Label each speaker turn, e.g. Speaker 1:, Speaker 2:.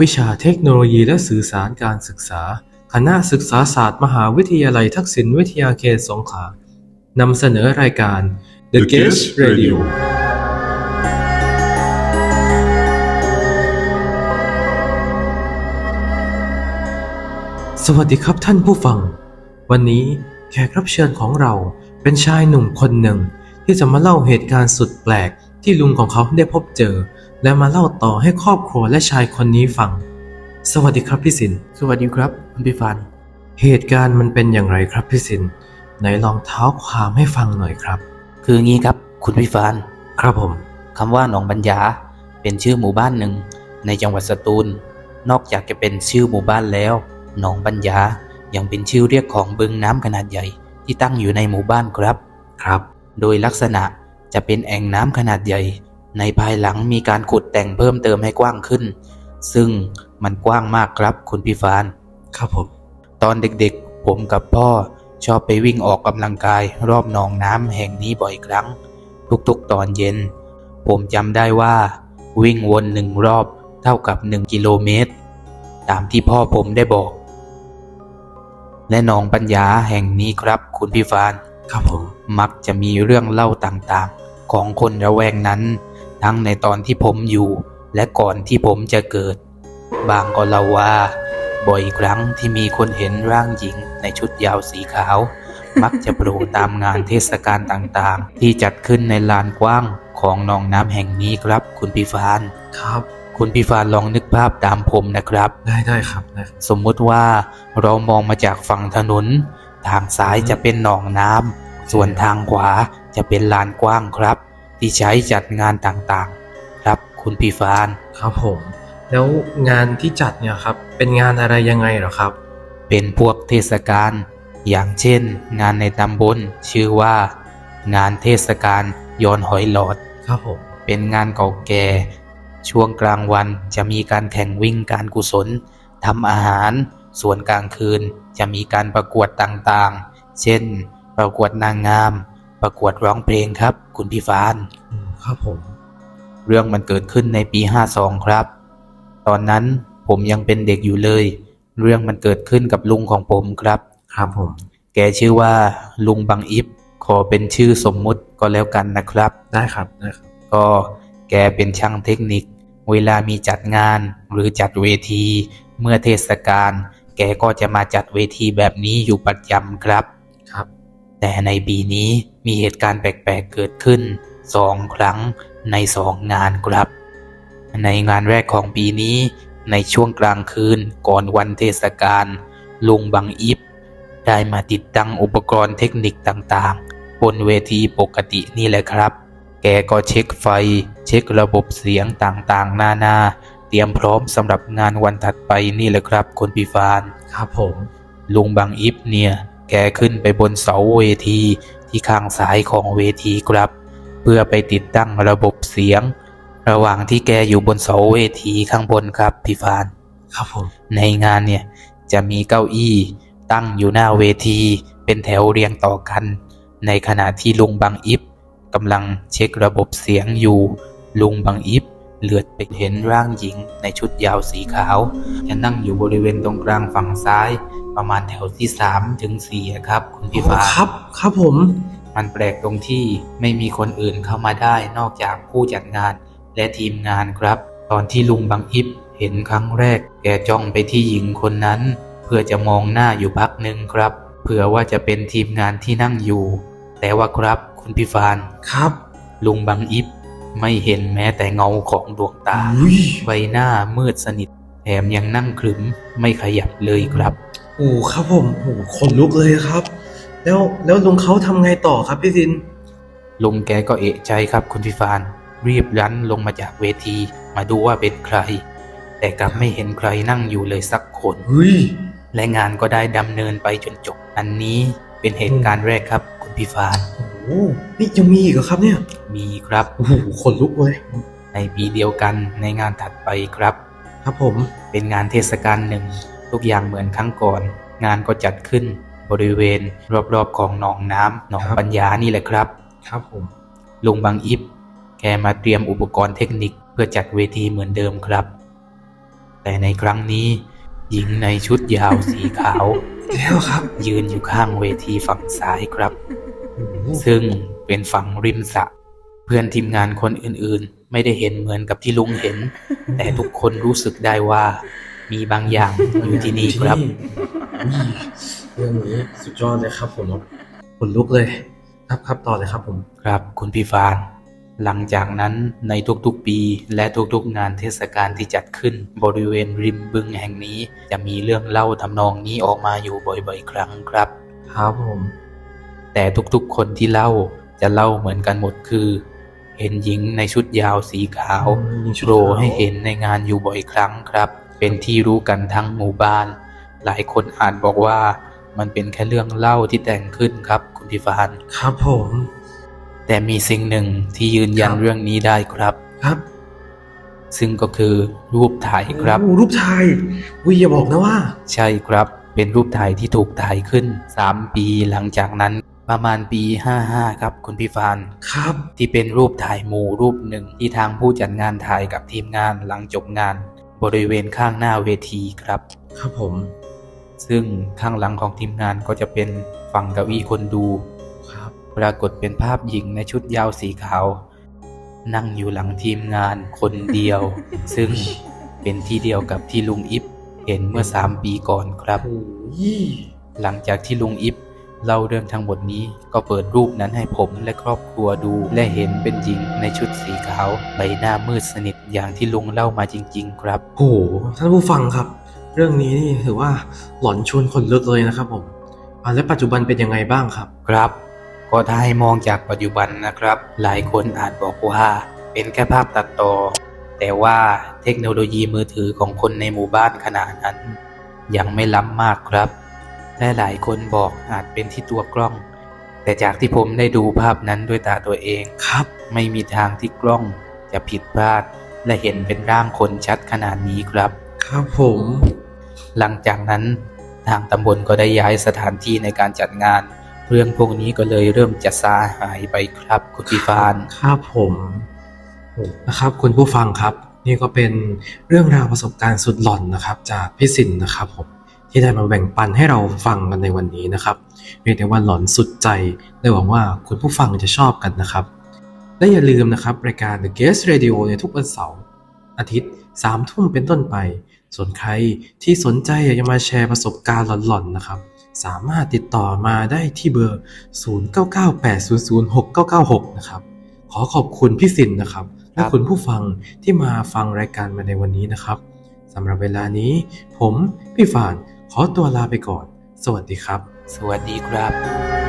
Speaker 1: ควิชาเทคโนโลยีและสื่อสารการศึกษา คณะศึกษาศาสตร์มหาวิทยาลัยทักษิณวิทยาเขตสงขลานำเสนอรายการ The
Speaker 2: The
Speaker 1: Guest
Speaker 2: Guest
Speaker 1: Radio
Speaker 2: Radio
Speaker 1: สวัสดีครับท่านผู้ฟัง วันนี้แขกรับเชิญของเราเป็นชายหนุ่มคนหนึ่งที่จะมาเล่าเหตุการณ์สุดแปลก ที่ลุงของเขาได้พบเจอ และมาเล่าต่อให้ครอบครัวและชายคนนี้ฟัง สวัสดีครับพี่สิน
Speaker 3: สวัสดีครับคุณพี่ฟัน
Speaker 1: เหตุการณ์มันเป็นอย่างไรครับพี่สินไหนลองเท้าความให้ฟังหน่อยครับ
Speaker 3: คืองี้ครับ คุณพี่ฟาน
Speaker 1: ครับผม
Speaker 3: คำว่าหนองบัญญาเป็นชื่อหมู่บ้านหนึ่ง ในจังหวัดสตูล นอกจากจะเป็นชื่อหมู่บ้านแล้ว หนองบัญญายังเป็นชื่อเรียกของบึงน้ำขนาดใหญ่ที่ตั้งอยู่ในหมู่บ้านครับ
Speaker 1: ครับ
Speaker 3: โดยลักษณะ จะเป็นแอ่งน้ำขนาดใหญ่ ในภายหลังมีการขุดแต่งเพิ่มเติมให้กว้างขึ้น ซึ่งมันกว้างมากครับคุณพี่ฟาน
Speaker 1: ครับผม
Speaker 3: ตอนเด็กๆ ผมกับพ่อชอบไปวิ่งออกกำลังกายรอบหนองน้ำแห่งนี้บ่อยครั้ง ทุกๆตอนเย็น ผมจำได้ว่า วิ่งวนหนึ่งรอบเท่ากับหนึ่งกิโลเมตร ตามที่พ่อผมได้บอก และหนองปัญญาแห่งนี้ครับคุณพี่ฟาน
Speaker 1: ครับผม
Speaker 3: มักจะมีเรื่องเล่าต่างๆ ของคนระแวงนั้น ทั้งในตอนที่ผมอยู่และก่อนที่ผมจะเกิด บางก็เล่าว่า บ่อยครั้งที่มีคนเห็นร่างหญิงในชุดยาวสีขาว มักจะโผล่ตามงานเทศกาลต่างๆ ที่จัดขึ้นในลานกว้างของหนองน้ำแห่งนี้ครับคุณพี่ฟาน
Speaker 1: ครับ
Speaker 3: คุณพี่ฟานลองนึกภาพตามผมนะครับ
Speaker 1: ได้ได้ครับได้
Speaker 3: สมมุติว่าเรามองมาจากฝั่งถนน ทางซ้ายจะเป็นหนองน้ำ ส่วนทางขวาจะเป็นลานกว้างครับ ที่ใช้จัดงานต่างๆ ครับคุณพี่ฟาน
Speaker 1: ครับผม แล้วงานที่จัดเนี่ยครับ เป็นงานอะไรยังไงเหรอครับ
Speaker 3: เป็นพวกเทศกาลอย่างเช่น งานในตำบลชื่อว่า งานเทศกาลย้อนหอยหลอด
Speaker 1: ครับผม
Speaker 3: เป็นงานเก่าแก่ช่วงกลางวันจะมีการแข่งวิ่งการกุศลทำอาหาร ส่วนกลางคืนจะมีการประกวดต่างๆ เช่น ประกวดนางงาม ประกวดร้องเพลงครับ คุณพี่ฟาน
Speaker 1: อืมครับผม
Speaker 3: เรื่องมันเกิดขึ้นในปี52ครับ ตอนนั้นผมยังเป็นเด็กอยู่เลย เรื่องมันเกิดขึ้นกับลุงของผมครับ
Speaker 1: ครับผม
Speaker 3: แกชื่อว่า ลุงบังอิฟขอเป็นชื่อสมมุติก็แล้วกันนะครับ
Speaker 1: ได้ครับได้ครับ
Speaker 3: ก็แกเป็นช่างเทคนิค เวลามีจัดงานหรือจัดเวที เมื่อเทศกาลแกก็จะมาจัดเวทีแบบนี้อยู่ประจำครับ
Speaker 1: ครับ
Speaker 3: แต่ในปีนี้มีเหตุการณ์แปลกๆเกิดขึ้นสองครั้งในสองงานครับ ในงานแรกของปีนี้ ในช่วงกลางคืนก่อนวันเทศกาลลุงบังอิฟได้มาติดตั้งอุปกรณ์เทคนิคต่างๆ บนเวทีปกตินี่แหละครับ แกก็เช็คไฟ เช็คระบบเสียงต่างๆ นานา เตรียมพร้อมสำหรับงานวันถัดไปนี่แหละครับคนพิฟาน
Speaker 1: ครับผม
Speaker 3: ลุงบางอิฟเนี่ย แกขึ้นไปบนเสาเวทีที่ข้างซ้ายของเวทีครับ เพื่อไปติดตั้งระบบเสียง ระหว่างที่แกอยู่บนเสาเวทีข้างบนครับพี่ฟาน
Speaker 1: ครับผม
Speaker 3: ในงานเนี่ยจะมีเก้าอี้ตั้งอยู่หน้าเวที เป็นแถวเรียงต่อกัน ในขณะที่ลุงบางอิฟกำลังเช็คระบบเสียงอยู่ ลุงบางอิฟเหลือดไปเห็นร่างหญิงในชุดยาวสีขาวจะนั่งอยู่บริเวณตรงกลางฝั่งซ้าย ประมาณแถวที่3ถึง4อะครับคุณพี่ฟ้า
Speaker 1: ครับ ครับผม
Speaker 3: มันแปลกตรงที่ไม่มีคนอื่นเข้ามาได้นอกจากผู้จัดงานและทีมงานครับ ตอนที่ลุงบังอิฟเห็นครั้งแรก แกจ้องไปที่หญิงคนนั้น เพื่อจะมองหน้าอยู่พักหนึ่งครับ เผื่อว่าจะเป็นทีมงานที่นั่งอยู่ แต่ว่าครับคุณพี่ฟาน
Speaker 1: ครับ
Speaker 3: ลุงบังอิฟไม่เห็นแม้แต่เงาของดวงตา
Speaker 1: อุ้ย
Speaker 3: ใบหน้ามืดสนิท แถมยังนั่งขรึมไม่ขยับเลยครับ
Speaker 1: โอ้ครับผมโอ้ขนลุกเลยครับ แล้วแล้วลุงเขาทำไงต่อครับพี่สิน
Speaker 3: ลุงแกก็เอะใจครับคุณพิฟาน รีบรั้นลงมาจากเวทีมาดูว่าเป็นใคร แต่กลับไม่เห็นใครนั่งอยู่เลยสักคน
Speaker 1: เฮ้ย
Speaker 3: และงานก็ได้ดำเนินไปจนจบ อันนี้เป็นเหตุการณ์แรกครับคุณพิฟาน
Speaker 1: โอ้โหนี่ยังมีอีกเหรอครับเนี่ย
Speaker 3: มีครับ
Speaker 1: โอ้โหขนลุกเลย
Speaker 3: ในปีเดียวกันในงานถัดไปครับ
Speaker 1: ครับผม
Speaker 3: เป็นงานเทศกาลหนึ่ง ทุกอย่างเหมือนครั้งก่อน งานก็จัดขึ้น บริเวณรอบๆของหนองน้ำหนองปัญญานี่แหละครับ
Speaker 1: ครับผม
Speaker 3: ลุงบางอิฟแกมาเตรียมอุปกรณ์เทคนิคเพื่อจัดเวทีเหมือนเดิมครับ แต่ในครั้งนี้ หญิงในชุดยาว สีขาว
Speaker 1: แล้วครับ
Speaker 3: ยืนอยู่ข้างเวทีฝั่งซ้ายครับ
Speaker 1: โอ้โห
Speaker 3: ซึ่งเป็นฝั่งริมสระเพื่อนทีมงานคนอื่นๆ ไม่ได้เห็นเหมือนกับที่ลุงเห็น แต่ทุกคนรู้สึกได้ว่า มีบางอย่างอยู่ที่นี่ครับ
Speaker 1: อุ้ยเรื่องนี้สุดยอดเลยครับ ผมขนลุกเลย ครับครับต่อเลยครับผม
Speaker 3: ครับคุณพี่ฟานหลังจากนั้นในทุกๆปีและทุกๆงานเทศกาลที่จัดขึ้น บริเวณริมบึงแห่งนี้ จะมีเรื่องเล่าทำนองนี้ออกมาอยู่บ่อยๆ ครั้งครับ
Speaker 1: ครับผม
Speaker 3: แต่ทุกๆคนที่เล่าจะเล่าเหมือนกันหมดคือ เห็นหญิงในชุดยาวสีขาว
Speaker 1: ยิงชุด
Speaker 3: โผล่ให้เห็นในงานอยู่บ่อยครั้งครับ เป็นที่รู้กันทั้งหมู่บ้าน หลายคนอาจบอกว่ามันเป็นแค่เรื่องเล่าที่แต่งขึ้นครับ คุณพิฟาน
Speaker 1: ครับผม
Speaker 3: แต่มีสิ่งหนึ่งที่ยืนยัน
Speaker 1: ครับ
Speaker 3: เรื่องนี้ได้ครับ
Speaker 1: ครับ
Speaker 3: ซึ่งก็คือรูปถ่ายครับ
Speaker 1: โอ้รูปถ่ายอุ้ยอย่าบอกนะว่า
Speaker 3: ใช่ครับ เป็นรูปถ่ายที่ถูกถ่ายขึ้น 3 ปีหลังจากนั้นประมาณปี 55 ครับ คุณพี่ฟาน
Speaker 1: ครับ
Speaker 3: ที่เป็นรูปถ่ายหมู่รูปหนึ่งที่ทางผู้จัดงานถ่ายกับทีมงานหลังจบงาน บริเวณข้างหน้าเวทีครับ
Speaker 1: ครับผม
Speaker 3: ซึ่งข้างหลังของทีมงานก็จะเป็นฝั่งเก้าอี้คนดู
Speaker 1: ครับ
Speaker 3: ปรากฏเป็นภาพหญิงในชุดยาวสีขาว นั่งอยู่หลังทีมงานคนเดียว ซึ่งเป็นที่เดียวกับที่ลุงอิฟเห็นเมื่อ3ปีก่อนครับ
Speaker 1: โอ้ย
Speaker 3: หลังจากที่ลุงอิฟ เล่าเรื่องทั้งหมดนี้ก็เปิดรูปนั้นให้ผมและครอบครัวดู และเห็นเป็นหญิงในชุดสีขาว ใบหน้ามืดสนิทอย่างที่ลุงเล่ามาจริง ๆ ครับ
Speaker 1: โหท่านผู้ฟังครับ เรื่องนี้นี่ถือว่าหลอนชวนขนลุกเลยนะครับผมอ่าแล้วปัจจุบันเป็นยังไงบ้างครับ
Speaker 3: ครับ ก็ถ้าให้มองจากปัจจุบันนะครับ หลายคนอาจบอกว่าเป็นแค่ภาพตัดต่อ แต่ว่าเทคโนโลยีมือถือของคนในหมู่บ้านขนาดนั้น ยังไม่ล้ำมากครับ และหลายคนบอกอาจเป็นที่ตัวกล้อง แต่จากที่ผมได้ดูภาพนั้นด้วยตาตัวเอง
Speaker 1: ครับ
Speaker 3: ไม่มีทางที่กล้องจะผิดพลาด และเห็นเป็นร่างคนชัดขนาดนี้ครับ
Speaker 1: ครับผม
Speaker 3: หลังจากนั้นทางตำบลก็ได้ย้ายสถานที่ในการจัดงาน เรื่องพวกนี้ก็เลยเริ่มจะซาหายไปครับคุณพี่ฟาน
Speaker 1: ครับผมโอ้นะครับคุณผู้ฟังครับ นี่ก็เป็นเรื่องราวประสบการณ์สุดหลอนนะครับ จากพี่สินนะครับผม ที่ได้มาแบ่งปันให้เราฟังกันในวันนี้นะครับเรียกได้ว่าหลอนสุดใจและหวังว่าคุณผู้ฟังจะชอบกันนะครับ และอย่าลืมนะครับรายการ The Guest Radio ในทุกวันเสาร์อาทิตย์สามทุ่มเป็นต้นไป ส่วนใครที่สนใจอยากจะมาแชร์ประสบการณ์หลอนๆนะครับ สามารถติดต่อมาได้ที่เบอร์ 0998006996 นะครับ ขอขอบคุณพี่สินนะครับ และคุณผู้ฟังที่มาฟังรายการมาในวันนี้นะครับสำหรับเวลานี้ ผมพี่ฟาน ขอตัวลาไปก่อน สวัสดีครับ
Speaker 3: สวัสดีครับ